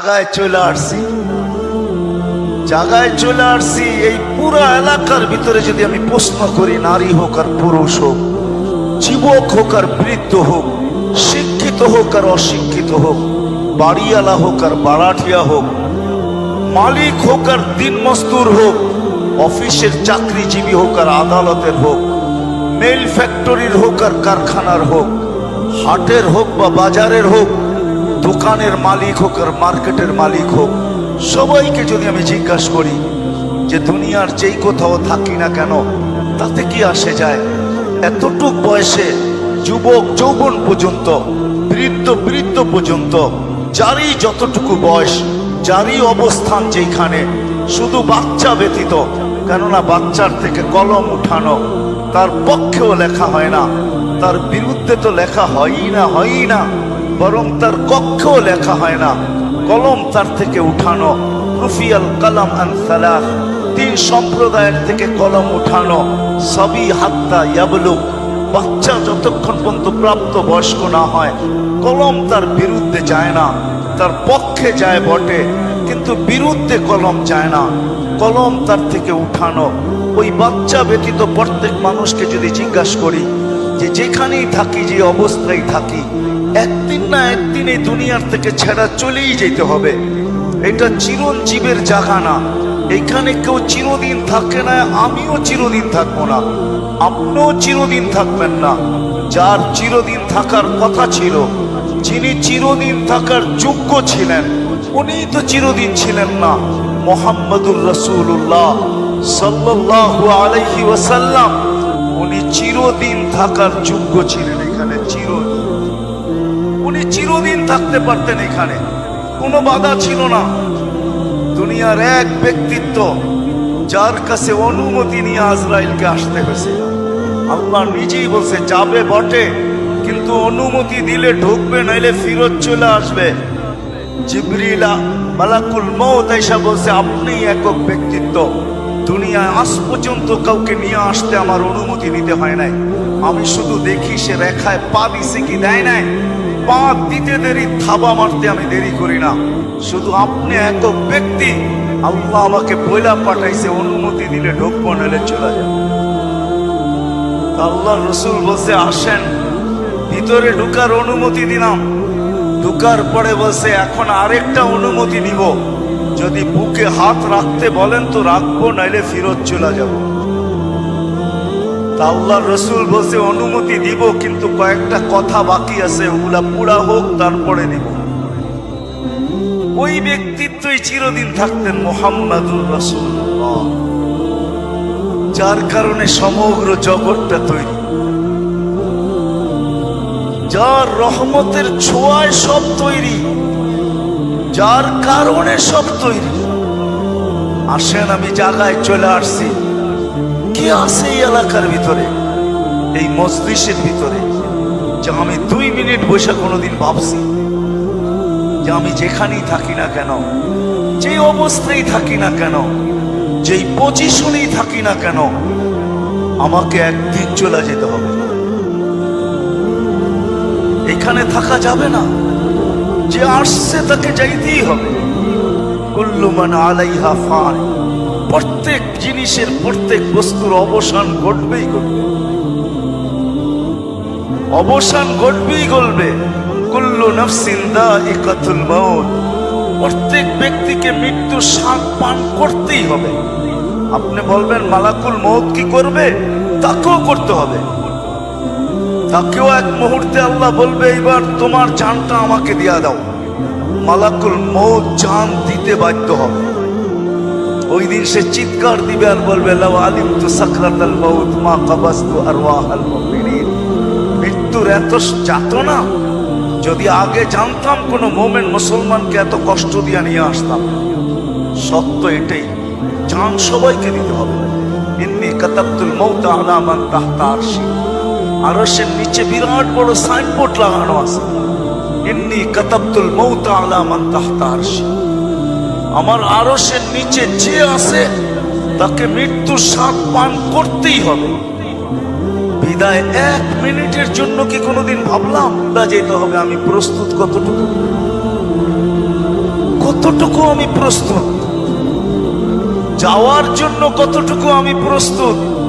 জায়গায় চলে আসছি। জায়গায় চলে আসছি, এই পুরো এলাকার ভিতরে যদি আমি প্রশ্ন করি, নারী হোক আর পুরুষ হোক, যুবক হোক আর বৃদ্ধ হোক, শিক্ষিত হোক আর অশিক্ষিত হোক, বাড়িওয়ালা হোক আর বাড়াঠিয়া হোক, মালিক হোক আর দিন মজদুর হোক, অফিসের চাকরিজীবী হোক আর আদালতের হোক মেল ফ্যাক্টরির হোক আর কারখানার হোক, হাটের হোক বা বাজারের হোক দোকানের মালিক হোক আর মার্কেটের মালিক হোক, সবাইকে যদি আমি জিজ্ঞাসা করি যে দুনিয়ার যেই কোথাও থাকি না কেন, তাতে কি আসে যায়? এতটুক বয়সে যুবক যৌবন পর্যন্ত, বৃদ্ধ বৃদ্ধ পর্যন্ত, যারই যতটুকু বয়স, যারই অবস্থান যেখানে শুধু বাচ্চা ব্যতীত, কেননা বাচ্চার থেকে কলম উঠানো তার পক্ষেও লেখা হয় না, তার বিরুদ্ধে তো লেখা হয়ই না হয়ই না। বরং তার কক্ষেও লেখা হয় না। কলম তার থেকে উঠানো। রুফিয়াল কালাম আন সালাহ। তিন সম্প্রদায়ের থেকে কলম উঠানো। সবই হাত্তা ইয়াবলুক বাচ্চা যতক্ষণ পর্যন্ত প্রাপ্ত বয়স্ক না হয়, কলম তার বিরুদ্ধে যায় না। তার পক্ষে যায় বটে, কিন্তু বিরুদ্ধে কলম যায় না। কলম তার থেকে উঠানো। ওই বাচ্চা ব্যতীত প্রত্যেক মানুষকে যদি জিজ্ঞাসা করি যে যেখানেই থাকি, যে অবস্থায় থাকি একদিন না একদিন এই দুনিয়ার থেকে ছেড়া চলেই যেতে হবে। এটা চিরঞ্জীবের জায়গা না। এখানে কেউ চিরদিন থাকে না, আমিও চিরদিন থাকব না। আপনিও চিরদিন থাকবেন না। যার চিরদিন থাকার কথা ছিল, যিনি চিরদিন থাকার যোগ্য ছিলেন, উনি তো চিরদিন ছিলেন না। মোহাম্মদুর রসুল্লাহ সাল্লাল্লাহু আলাইহি ওয়াসাল্লাম, উনি চিরদিন থাকার যোগ্য ছিলেন এখানে, চিরদিন। থাকতে পারতেন এখানে। কোনো বাধা ছিল না। দুনিয়ার এক ব্যক্তিত্ব যার কাছে অনুমতি নিয়ে আজরাইলকে আসতে হয়েছে। আল্লাহ নিজেই বলছে, যাবে বটে, কিন্তু অনুমতি দিলে ঢুকবে, নাইলে ফিরত চলে আসবে। জিবরিলা, মালাকুল মৌত এসা বলছে, আপনি একক ব্যক্তিত্ব। দুনিয়ায় আজ পর্যন্ত কাউকে নিয়ে আসতে আমার অনুমতি নিতে হয় নাই। আমি শুধু দেখি সে রেখায় পা দিছে কি, দেয় নাই? পা দিতে দেরি, থাবা মারতে আমি দেরি করি না। শুধু আপনি এত ব্যক্তি, আল্লাহ আমাকে বইলা পাঠাইছে, অনুমতি দিলে ঢুকবো নাহলে চলে যাবে। আল্লাহ রসুল বলছে, আসেন। ভিতরে ঢুকার অনুমতি দিলাম। ঢুকার পরে বলছে, এখন আরেকটা অনুমতি নিব। যদি বুকে হাত রাখতে বলেন তো রাখব, নাইলে ফিরত চলে যাব। আল্লাহ রসুল বলছে, অনুমতি দিব, কিন্তু কয়েকটা কথা বাকি আছে, ওগুলা পুরা হোক, তারপরে দিব। ওই ব্যক্তিত্বই চিরদিন থাকতেন মোহাম্মদুর যার কারণে সমগ্র জগৎটা তৈরি। যার রহমতের ছোঁয়ায় সব তৈরি, যার কারণে সব তৈরি। আসেন, আমি জায়গায় চলে আসছি। কি আছে এই এলাকার ভিতরে? এই মজলিসের ভিতরে, যে আমি দুই মিনিট বসে কোনোদিন ভাবছি। যে আমি যেখানেই থাকি না কেন, যে অবস্থায় থাকি না কেন, যেই পজিশনেই থাকি না কেন, আমাকে একদিন চলে যেতে হবে। এখানে থাকা যাবে না। যে আসছে তাকে যাইতেই হবে। কুল্লুমান আলাইহা ফান। প্রত্যেক জিনিসের প্রত্যেক বস্তুর অবসান ঘটবেই ঘটবে। অবসান ঘটবেই ঘটবে। কুল্লু নফসিন দাইকাতুল মাউত। প্রত্যেক ব্যক্তিকে মৃত্যু স্বাদ পান করতেই হবে। আপনি বলবেন, মালাকুল মৌত কি করবে? তাকেও করতে হবে। তাকেও এক মুহূর্তে আল্লাহ বলবে এবার তোমার জানটা আমাকে দিয়া দাও। মালাকুল মৌত জান দিতে বাধ্য হবে। ওই দিন সে চিৎকার দিবে আর বলবে, লাউ আলিমতু সাকরাতাল মৌত মা কাবাস্তু আরওয়াহাল মুমিনিন। মৃত্যুর এত যাতনা, যদি আগে জানতাম কোনো মোমেন মুসলমানকে এত কষ্ট দিয়া নিয়ে আসতাম। সত্য এটাই, জান সবাইকে দিতে হবে। ইন্নি কাতাবতুল মৌত আলা মান তাহতা আরশি। আরশের নিচে বিরাট বড় সাইনবোর্ড লাগানো আছে। ইন্নি কাতাবতুল মৌত আলা মান তাহতা আরশি। আমার আরশের নিচে যে আছে, তাকে মৃত্যু স্বাদ পান করতেই হবে। বিদায় এক মিনিটের জন্য কি কোনোদিন ভাবলাম না যেতে হবে, আমি প্রস্তুত কতটুকু? কতটুকু আমি প্রস্তুত? যাওয়ার জন্য কতটুকু আমি প্রস্তুত?